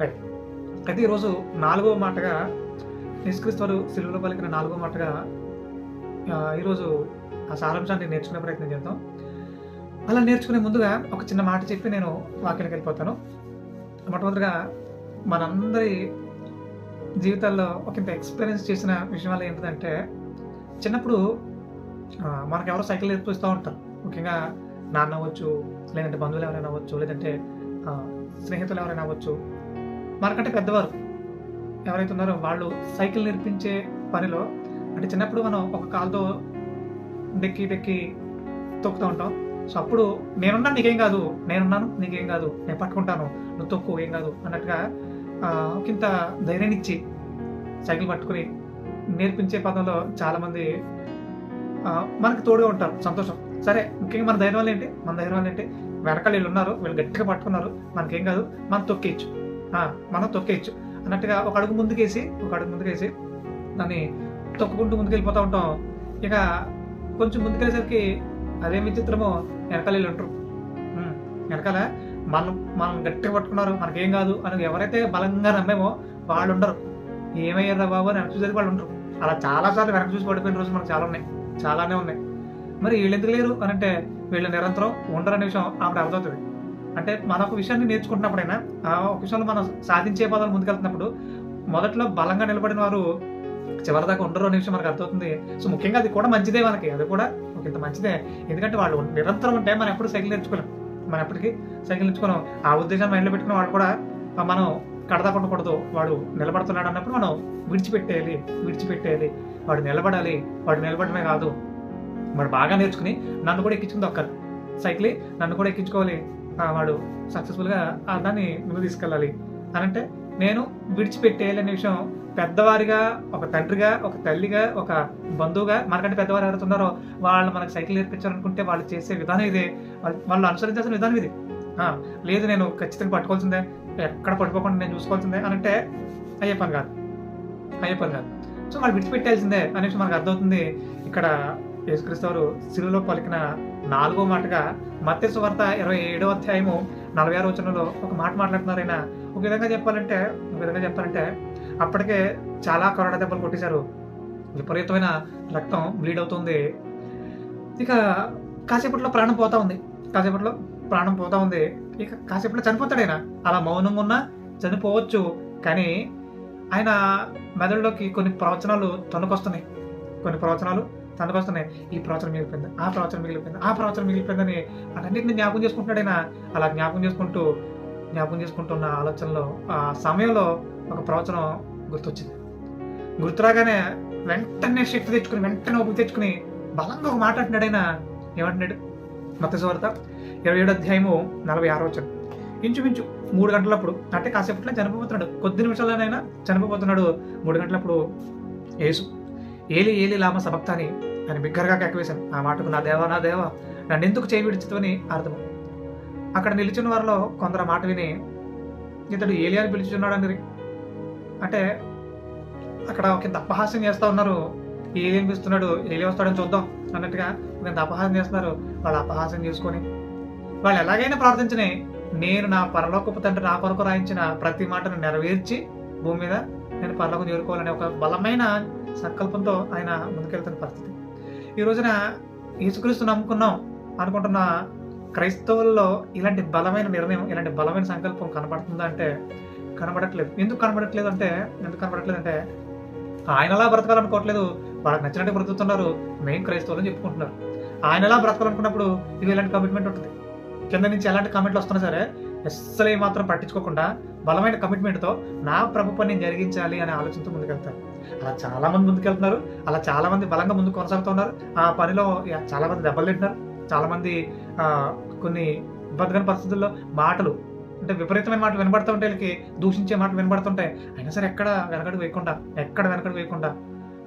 Right అయితే ఈరోజు నాలుగో మాటగా నిష్క్రిస్తారు సిలువలో పలికిన నాలుగో మాటగా ఈరోజు ఆ సారాంశాన్ని నేర్చుకునే ప్రయత్నం చేద్దాం. అలా నేర్చుకునే ముందుగా ఒక చిన్న మాట చెప్పి నేను వాక్యానికి వెళ్ళిపోతాను. మొట్టమొదటిగా మనందరి జీవితాల్లో ఒక ఇంత ఎక్స్పీరియన్స్ చేసిన విషయం వల్ల ఏంటంటే చిన్నప్పుడు మనకు ఎవరో సైకిల్ నేర్పిస్తూ ఉంటారు. ముఖ్యంగా నాన్న అవ్వచ్చు లేదంటే బంధువులు ఎవరైనా అవ్వచ్చు లేదంటే స్నేహితులు ఎవరైనా అవ్వచ్చు. మనకంటే పెద్దవారు ఎవరైతే ఉన్నారో వాళ్ళు సైకిల్ నేర్పించే పనిలో అంటే చిన్నప్పుడు మనం ఒక కాలుతో డెక్కి డెక్కి తొక్కుతూ ఉంటాం. సో అప్పుడు నేనున్నాను నీకేం కాదు నేనున్నాను నీకేం కాదు నేను పట్టుకుంటాను నువ్వు తొక్కు ఏం కాదు అన్నట్టుగా ఆ, ఒకంత ధైర్యాన్ని ఇచ్చి సైకిల్ పట్టుకుని నేర్పించే పదంలో చాలామంది మనకు తోడుగా ఉంటారు సంతోషం. సరే ముఖ్యంగా మన ధైర్యం వల్ల ఏంటి? మన ధైర్యం వల్ల ఏంటి? వెనకాల వీళ్ళు ఉన్నారు వీళ్ళు గట్టిగా పట్టుకున్నారు మనకేం కాదు మనం తొక్కేయచ్చు. మనం తొక్కేయచ్చు. అన్నట్టుగా ఒక అడుగు ముందుకేసి ఒక అడుగు ముందుకేసి దాన్ని తొక్కుకుంటూ ముందుకెళ్ళిపోతూ ఉంటాం. ఇక కొంచెం ముందుకెళ్ళేసరికి అదే విచిత్రమో వెనకాల వెళ్ళి ఉంటారు వెనకాల మనం మనం గట్టిగా పట్టుకున్నారు మనకేం కాదు అని ఎవరైతే బలంగా నమ్మేమో వాళ్ళు ఉండరు ఏమయ్యారా బాబు అని వెనక చూసేది వాళ్ళు ఉండరు అలా చాలాసార్లు వెనక చూసి పడిపోయిన రోజులు మనకు చాలా ఉన్నాయి. చాలానే ఉన్నాయి. మరి వీళ్ళు ఎందుకు లేరు అని అంటే వీళ్ళు నిరంతరం ఉండరనే విషయం ఆవిడ అర్థమవుతుంది. అంటే మన ఒక విషయాన్ని నేర్చుకుంటున్నప్పుడైనా ఆ ఒక విషయంలో మనం సాధించే పదాలు ముందుకెళ్తున్నప్పుడు మొదట్లో బలంగా నిలబడిన వారు చివరిదాకా ఉండరు అనే విషయం మనకు అర్థమవుతుంది. సో ముఖ్యంగా అది కూడా మంచిదే మనకి అది కూడా ఒక ఇంత మంచిదే. ఎందుకంటే వాళ్ళు నిరంతరం ఉంటే మనం ఎప్పుడు సైకిల్ నేర్చుకోలేం. మనం ఎప్పటికీ సైకిల్ నేర్చుకోలేం. ఆ ఉద్దేశం మైండ్లో పెట్టుకున్న వాళ్ళు కూడా మనం కడదాకా ఉండకూడదు వాడు నిలబడుతున్నాడు అన్నప్పుడు మనం విడిచిపెట్టేయాలి విడిచిపెట్టేయాలి. వాడు నిలబడాలి. వాడు నిలబడమే కాదు. వాడు బాగా నేర్చుకుని నన్ను కూడా ఎక్కించుకుంది ఒక్కరు. సైకిల్ నన్ను కూడా ఎక్కించుకోవాలి. వాడు సక్సెస్ఫుల్గా దాన్ని ముందు తీసుకెళ్ళాలి. అని అంటే నేను విడిచిపెట్టేయాలనే విషయం పెద్దవారిగా ఒక తండ్రిగా ఒక తల్లిగా ఒక బంధువుగా మనకంటే పెద్దవారు ఎవరుతున్నారో ఉన్నారో వాళ్ళు మనకు సైకిల్ నేర్పించాలనుకుంటే వాళ్ళు చేసే విధానం ఇదే. వాళ్ళు వాళ్ళు అనుసరించాల్సిన విధానం ఇది. లేదు నేను ఖచ్చితంగా పట్టుకోవాల్సిందే ఎక్కడ పట్టుకోకుండా నేను చూసుకోవాల్సిందే అని అంటే అయ్యే పని కాదు. అయ్యే పని కాదు. సో వాళ్ళు విడిచిపెట్టాల్సిందే అనే విషయం మనకు అర్థమవుతుంది. ఇక్కడ యేసుక్రీస్తు వారు సిలువలో పలికిన నాలుగో మాటగా మత్స్సు సువార్త ఇరవై ఏడో అధ్యాయము నలభై ఆరు వచనంలో ఒక మాట మాట్లాడుతున్నారు ఆయన. ఒక విధంగా చెప్పాలంటే ఒక విధంగా చెప్పాలంటే అప్పటికే చాలా కరోనా దెబ్బలు కొట్టేశారు. విపరీతమైన రక్తం బ్లీడ్ అవుతుంది. ఇక కాసేపట్లో ప్రాణం పోతా ఉంది. కాసేపట్లో ప్రాణం పోతా ఉంది. ఇక కాసేపట్లో చనిపోతాడు ఆయన. అలా మౌనంగా ఉన్నా చనిపోవచ్చు. కానీ ఆయన మెదడులోకి కొన్ని ప్రవచనాలు తొనకొస్తున్నాయి కొన్ని ప్రవచనాలు తనకొస్తున్నాయి ఈ ప్రవచనం మిగిలిపోయింది ఆ ప్రవచనం మిగిలిపోయింది ఆ ప్రవచనం మిగిలిపోయిందని అన్నింటిని జ్ఞాపకం చేసుకుంటున్నాడైనా అలా జ్ఞాపకం చేసుకుంటూ జ్ఞాపకం చేసుకుంటున్న ఆలోచనలో ఆ సమయంలో ఒక ప్రవచనం గుర్తొచ్చింది. గుర్తురాగానే వెంటనే శక్తి తెచ్చుకుని వెంటనే ఓపిక తెచ్చుకుని బలంగా ఒక మాట అంటున్నాడైనా ఏమంటున్నాడు? మతస్వార్త ఇరవై ఏడు అధ్యాయము నలభై ఆరో వచ్చాడు ఇంచుమించు మూడు గంటలప్పుడు అంటే కాసేపట్లో చనిపోతున్నాడు కొద్ది నిమిషాలనైనా చనిపోతున్నాడు మూడు గంటలప్పుడు యేసు ఏలి ఏలి లామ సభక్త అని బిగ్గరగా కేకవేశాను ఆ మాటకు నా దేవా నా దేవా నన్ను ఎందుకు చేయి విడిచితోని అర్థం అక్కడ నిలిచిన వారిలో కొందరు మాట విని ఇతడు ఏలి అని పిలుచున్నాడు అని అంటే అక్కడ ఒక అపహాస్యం చేస్తూ ఉన్నారు. ఏలి అనిపిస్తున్నాడు ఏలి వస్తాడని చూద్దాం అన్నట్టుగా ఒక ఇంత అపహాస్యం చేస్తున్నారు వాళ్ళు అపహాస్యం చేసుకొని. వాళ్ళు ఎలాగైనా ప్రార్థించని నేను నా పరలోకపు తండ్రి నా కొరకు రాయించిన ప్రతి మాటను నెరవేర్చి భూమి మీద నేను పరలోకం చేరుకోవాలనే ఒక బలమైన సంకల్పంతో ఆయన ముందుకెళ్తున్న పరిస్థితి. ఈ రోజున యేసుక్రీస్తు నమ్ముకున్నాం అనుకుంటున్న క్రైస్తవుల్లో ఇలాంటి బలమైన నిర్ణయం ఇలాంటి బలమైన సంకల్పం కనబడుతుందా అంటే కనబడట్లేదు. ఎందుకు కనబడట్లేదు అంటే ఎందుకు కనబడట్లేదు అంటే ఆయనలా బ్రతకాలనుకోవట్లేదు. వాళ్ళకి నచ్చినట్టు బ్రతుకుతున్నారు. మెయిన్ క్రైస్తవులు అని చెప్పుకుంటున్నారు. ఆయనలా బ్రతకాలనుకున్నప్పుడు ఇది ఇలాంటి కమిట్మెంట్ ఉంటుంది. కింద నుంచి ఎలాంటి కమెంట్లు వస్తున్నా సరే అస్సలు మాత్రం పట్టించుకోకుండా బలమైన కమిట్మెంట్తో నా ప్రభు పని నేను జరిగించాలి అనే ఆలోచనతో ముందుకెళ్తారు. అలా చాలామంది ముందుకెళ్తున్నారు. అలా చాలామంది బలంగా ముందు కొనసాగుతున్నారు. ఆ పనిలో చాలామంది దెబ్బలు తింటున్నారు. చాలామంది కొన్ని ఇబ్బందికర పరిస్థితుల్లో మాటలు అంటే విపరీతమైన మాటలు వినబడుతూ వీళ్ళకి దూషించే మాటలు వినబడుతుంటాయి. అయినా సరే ఎక్కడ వెనకడు వేయకుండా ఎక్కడ వెనకడు వేయకుండా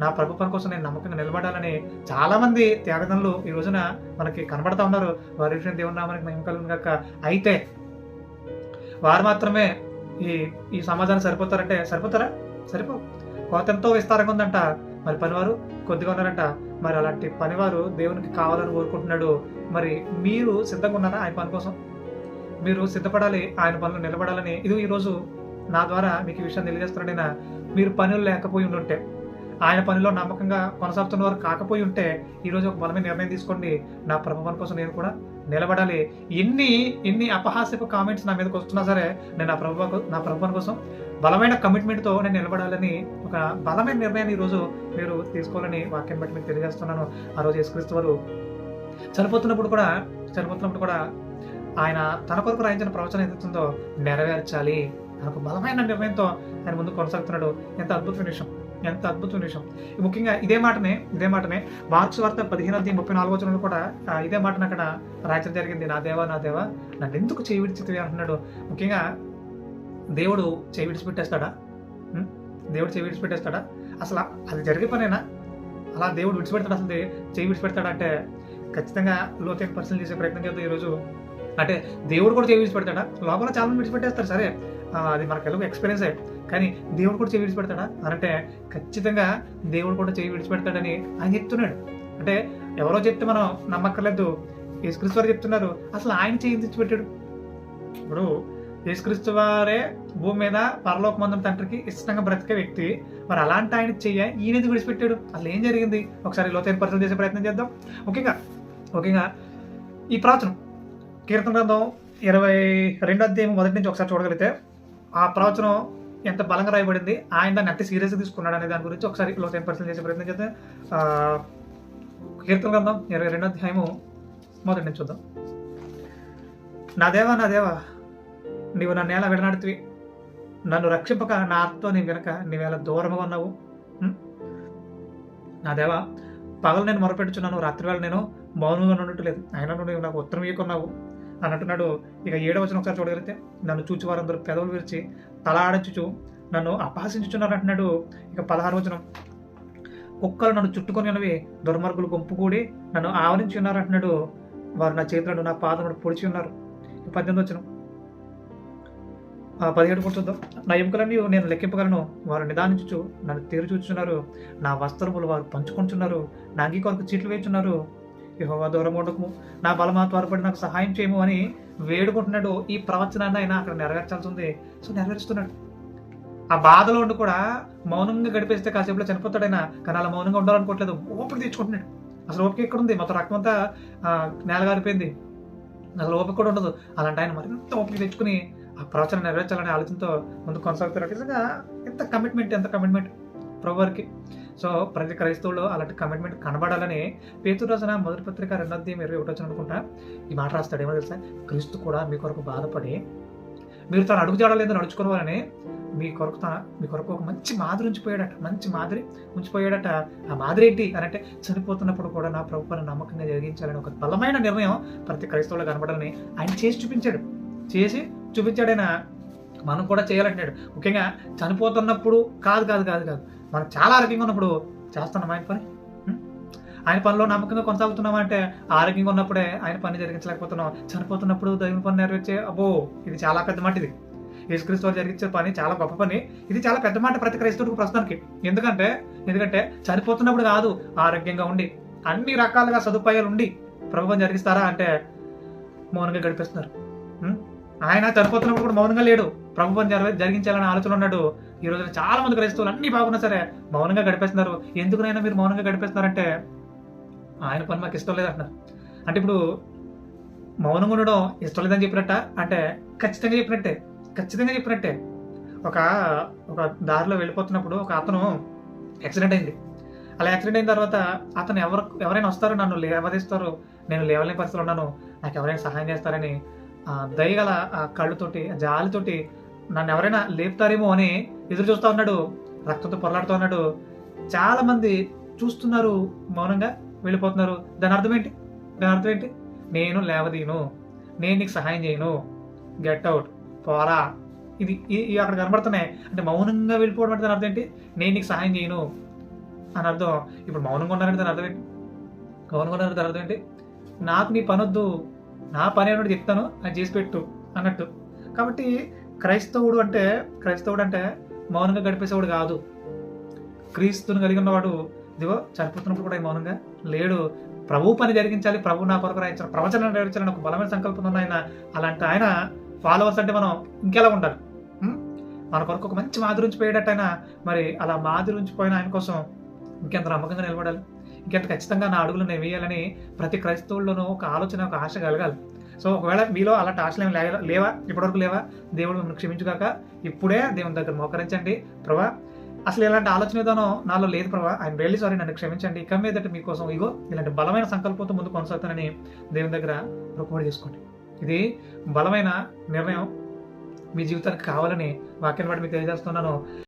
నా ప్రభు పని కోసం నేను నమ్మకంగా నిలబడాలని చాలామంది త్యాగదనులు ఈ రోజున మనకి కనబడతా ఉన్నారు. వారి విషయం దేవుని నామానికి మేము కలుగును కాక అయితే వారు మాత్రమే ఈ ఈ సమాజానికి సరిపోతారంటే సరిపోతారా? సరిపో. కోత ఎంతో విస్తారంగా ఉందంట. మరి పనివారు కొద్దిగా ఉన్నారంట. మరి అలాంటి పనివారు దేవునికి కావాలని కోరుకుంటున్నాడు. మరి మీరు సిద్ధంగా ఉన్నారా ఆయన పని కోసం? మీరు సిద్ధపడాలి ఆయన పనులు నిలబడాలని. ఇది ఈరోజు నా ద్వారా మీకు ఈ విషయం తెలియజేస్తున్నాడైనా మీరు పనులు లేకపోయి ఉండుంటే ఆయన పనిలో నమ్మకంగా కొనసాగుతున్న వారు కాకపోయి ఉంటే ఈరోజు ఒక బలమైన నిర్ణయం తీసుకోండి. నా ప్రభుత్వం కోసం నేను కూడా నిలబడాలి. ఎన్ని ఎన్ని అపహాస్యపు కామెంట్స్ నా మీదకి వస్తున్నా సరే నేను నా ప్రభు నా ప్రభుత్వం కోసం బలమైన కమిట్మెంట్తో నేను నిలబడాలని ఒక బలమైన నిర్ణయాన్ని ఈరోజు మీరు తీసుకోవాలని వాక్యం బట్టి మీకు తెలియజేస్తున్నాను. ఆ రోజు యేసుక్రీస్తు వారు చనిపోతున్నప్పుడు కూడా చనిపోతున్నప్పుడు కూడా ఆయన తన కొరకు రాయించిన ప్రవచనం ఏదైతుందో నెరవేర్చాలి. ఒక బలమైన నిర్ణయంతో ఆయన ముందు కొనసాగుతున్నాడు. ఎంత అద్భుతమైన విషయం. ఎంత అద్భుతమైన విషయం. ముఖ్యంగా ఇదే మాటనే ఇదే మాటనే మార్క్స్ వార్త పదిహేను అధ్యాయం ముప్పై నాలుగో వచనంలో కూడా ఇదే మాటను అక్కడ రాయటం జరిగింది. నా దేవా నా దేవా నన్ను ఎందుకు చేయి విడిచితివి అంటున్నాడు. ముఖ్యంగా దేవుడు చేయి విడిచిపెట్టేస్తాడా? దేవుడు చేయి విడిచిపెట్టేస్తాడా? అసలు అది జరిగే పనేనా? అలా దేవుడు విడిచిపెడతాడు? అసలు చేయి విడిచిపెడతాడు అంటే ఖచ్చితంగా లోతైన పరిశీలన చేసే ప్రయత్నం చేద్దాం ఈరోజు. అంటే దేవుడు కూడా చేయి విడిచిపెడతాడా? లోపల చాలా మంది విడిచిపెట్టేస్తారు. సరే అది మనకు ఎలాగో అయ్యి కానీ దేవుడు కూడా చేయి విడిచిపెడతాడా? అంటే ఖచ్చితంగా దేవుడు కూడా చేయి విడిచిపెడతాడని ఆయన చెప్తున్నాడు. అంటే ఎవరో చెప్తే మనం నమ్మక్కర్లేదు. యేసుక్రీస్తు వారు చెప్తున్నారు. అసలు ఆయన చేయి విడిచిపెట్టాడు ఇప్పుడు యేసుక్రీస్తు వారే భూమి మీద పరలోక మందం తండ్రికి ఇష్టంగా బ్రతికే వ్యక్తి. మరి అలాంటి ఆయన చెయ్య ఈయన ఎందుకు విడిచిపెట్టాడు? అసలు ఏం జరిగింది? ఒకసారి లోతైన పరిశీలన చేసే ప్రయత్నం చేద్దాం. ముఖ్యంగా ముఖ్యంగా ఈ ప్రవచనం కీర్తన గ్రంథం ఇరవై రెండో అధ్యాయం మొదటి నుంచి ఒకసారి చూడగలిగితే ఆ ప్రవచనం ఎంత బలంగా రాయబడింది ఆయన దాన్ని ఎంత సీరియస్గా తీసుకున్నాడు అనే దాని గురించి ఒకసారి లోతైన పరిశీలన చేసే ప్రయత్నం చేద్దాం. కీర్తన గ్రంథం ఇరవై రెండో అధ్యాయము మొదటి నుంచి చూద్దాం. నా దేవా నా దేవా నీవు నన్ను ఎలా విడనాడుతీ నన్ను రక్షింపక నా ఆత్మ నీ వెనక నీవేళ దూరంగా ఉన్నావు. నా దేవా పగలు నేను మొరపెట్టుచున్నాను రాత్రివేళ నేను మౌనంగా ఉండట్లేదు. అయినా నువ్వు నాకు ఉత్తరం ఇవ్వకున్నావు అని అంటున్నాడు. ఇక ఏడవ వచనం ఒకసారి చూడగలిగితే నన్ను చూచి వారందరూ పెదవులు విరిచి తల ఆడించుచు నన్ను అపహసించుచున్నారు అంటున్నాడు ఇక పదహారు వచనం. కుక్కలు నన్ను చుట్టుకొని ఉన్నవి దుర్మార్గులు గుంపు కూడి నన్ను ఆవరించి ఉన్నారు అంటున్నాడు. వారు నా చేతులను నా పాదమును పొడిచి ఉన్నారు. పద్దెనిమిది వచనం. పదిహేడు కూడా నా ఎముకలన్నీ నేను లెక్కింపగలను. వారు నిదానించుచు నన్ను తీరు చూచుచున్నారు. నా వస్త్రములు వారు పంచుకుంటున్నారు నా అంగీ కొరకు చీట్లు వేయించున్నారు. యహోవా దూరం ఉండకము నా బలమా త్వరపడి నాకు సహాయం చేయము అని వేడుకుంటున్నాడు. ఈ ప్రవచనాన్ని ఆయన అక్కడ నెరవేర్చాల్సి ఉంది. సో నెరవేరుస్తున్నాడు. ఆ బాధలో ఉండి కూడా మౌనంగా గడిపేస్తే కాసేపులో చనిపోతాడైనా కానీ అలా మౌనంగా ఉండాలనుకోవట్లేదు. ఓపిక తెచ్చుకుంటున్నాడు. అసలు ఓపిక ఎక్కడ ఉంది? మొత్తం రక్తం అంతా నేల గారిపోయింది. అసలు ఓపిక కూడా ఉండదు. అలాంటి ఆయన మరింత ఓపిక తెచ్చుకుని ఆ ప్రవచనం నెరవేర్చాలనే ఆలోచనతో ముందు కొనసాగుతారు నిజంగా ఎంత కమిట్మెంట్ ఎంత కమిట్మెంట్ ప్రభువారికి సో ప్రతి క్రైస్తవులు అలాంటి కమిట్మెంట్ కనబడాలని పేతురు రోజున మొదటి పత్రిక రెండో అధ్యాయం ఇరవై ఒకటి వచ్చిన అనుకుంటా? ఈ మాట రాస్తాడు ఏమో తెలుసా? క్రీస్తు కూడా మీ కొరకు బాధపడి మీరు తను అడుగు జాడలేదు నడుచుకోవాలని మీ కొరకు తన మీ కొరకు ఒక మంచి మాదిరి ఉంచిపోయాడట. మంచి మాదిరి ఉంచిపోయాడట. ఆ మాదిరి ఏంటి? అని అంటే చనిపోతున్నప్పుడు కూడా నా ప్రభుత్వాన్ని నమ్మకంగా జరిగించాలని ఒక బలమైన నిర్ణయం ప్రతి క్రైస్తవులు కనబడాలని ఆయన చేసి చూపించాడు. చేసి చూపించాడైనా మనం కూడా చేయాలంటున్నాడు. ముఖ్యంగా చనిపోతున్నప్పుడు కాదు కాదు కాదు కాదు. మనం చాలా ఆరోగ్యంగా ఉన్నప్పుడు చేస్తున్నాం ఆయన పని? ఆయన పనిలో నమ్మకంగా కొనసాగుతున్నాం అంటే ఆరోగ్యంగా ఉన్నప్పుడే ఆయన పని జరిగించలేకపోతున్నాం. చనిపోతున్నప్పుడు దైవ పని నెరవేర్చే అబ్బో ఇది చాలా పెద్ద మాట ఇది. యేసుక్రీస్తు వారు జరిగించే పని చాలా గొప్ప పని. ఇది చాలా పెద్ద మాట ప్రతి క్రైస్తవుడికి ప్రస్తుతానికి. ఎందుకంటే ఎందుకంటే చనిపోతున్నప్పుడు కాదు ఆరోగ్యంగా ఉండి అన్ని రకాలుగా సదుపాయాలు ఉండి ప్రభుత్వం జరిగిస్తారా అంటే మౌనంగా గడిపేస్తున్నారు. ఆయన చనిపోతున్నప్పుడు కూడా మౌనంగా లేడు. ప్రభు పని జరిగించాలని ఆలోచన ఉన్నాడు. ఈ రోజున చాలా మంది క్రైస్తవులు అన్ని బాగున్నా సరే మౌనంగా గడిపేస్తున్నారు. ఎందుకునైనా మీరు మౌనంగా గడిపేస్తున్నారంటే ఆయన పని మాకు ఇష్టం లేదంటున్నారు. అంటే ఇప్పుడు మౌనంగా ఉండడం ఇష్టం లేదని చెప్పినట్ట? అంటే ఖచ్చితంగా చెప్పినట్టే. ఖచ్చితంగా చెప్పినట్టే. ఒక ఒక దారిలో వెళ్ళిపోతున్నప్పుడు ఒక అతను యాక్సిడెంట్ అయింది. అలా యాక్సిడెంట్ అయిన తర్వాత అతను ఎవరు ఎవరైనా వస్తారు నన్ను లేవదీస్తారు. నేను లేవలేని పరిస్థితులు ఉన్నాను. నాకు ఎవరైనా సహాయం చేస్తారని దయగల ఆ కళ్ళుతోటి ఆ జాలితోటి నన్ను ఎవరైనా లేపుతారేమో అని ఎదురు చూస్తూ ఉన్నాడు. రక్తంతో పొరలాడుతూ ఉన్నాడు. చాలామంది చూస్తున్నారు మౌనంగా వెళ్ళిపోతున్నారు. దాని అర్థం ఏంటి? దాని అర్థం ఏంటి? నేను లేవదీను. నేను నీకు సహాయం చేయను. గెట్ అవుట్ పోరా. ఇది ఈ- ఇవి అక్కడ కనబడుతున్నాయి. అంటే మౌనంగా వెళ్ళిపోవడం అంటే దాని అర్థం ఏంటి? నేను నీకు సహాయం చేయను. అని అర్థం. ఇప్పుడు మౌనంగా ఉన్నారంటే దాని అర్థం ఏంటి? మౌనంగా ఉన్నారంటే దాని అర్థం ఏంటి? నాకు నీ పనొద్దు. నా పని అన్నట్టు చెప్తాను అది చేసి పెట్టు అన్నట్టు. కాబట్టి క్రైస్తవుడు అంటే క్రైస్తవుడు అంటే మౌనంగా గడిపేసేవాడు కాదు. క్రీస్తుని కలిగి ఉన్నవాడు ఇదిగో చనిపోతున్నప్పుడు కూడా మౌనంగా లేడు. ప్రభు పని జరిగించాలి ప్రభు నా కొరకు రాయించాలి ప్రవచనం నెరవేర్చాలని ఒక బలమైన సంకల్పం ఉన్న ఆయన. అలాంటి ఆయన ఫాలోవర్స్ అంటే మనం ఇంకెలా ఉండాలి? మన కొరకు ఒక మంచి మాదిరి ఉంచిపోయేటట్టు ఆయన. మరి అలా మాదిరి ఉంచిపోయిన ఆయన కోసం ఇంకెంత నమ్మకంగా నిలబడాలి? ఇంకెంత ఖచ్చితంగా నా అడుగులు నేను వేయాలని ప్రతి క్రైస్తవుల్లోనూ ఒక ఆలోచన ఒక ఆశ కలగాలి. సో ఒకవేళ మీలో అలాంటి ఆశలు ఏమి లే- లేవా? ఇప్పటివరకు లేవా? దేవుడు మిమ్మల్ని క్షమించుగాక ఇప్పుడే దేవుని దగ్గర మోకరించండి. ప్రభా అసలు ఇలాంటి ఆలోచన విధానం నాలో లేదు ప్రభా. ఐఎమ్ రియల్లీ సారీ నన్ను క్షమించండి. ఇక మీదట మీకోసం ఇగో ఇలాంటి బలమైన సంకల్పంతో ముందు కొనసాగుతానని దేవుని దగ్గర రుక్కుబడి చేసుకోండి. ఇది బలమైన నిర్ణయం మీ జీవితానికి కావాలని వాక్యం బట్టి మీకు తెలియజేస్తున్నాను.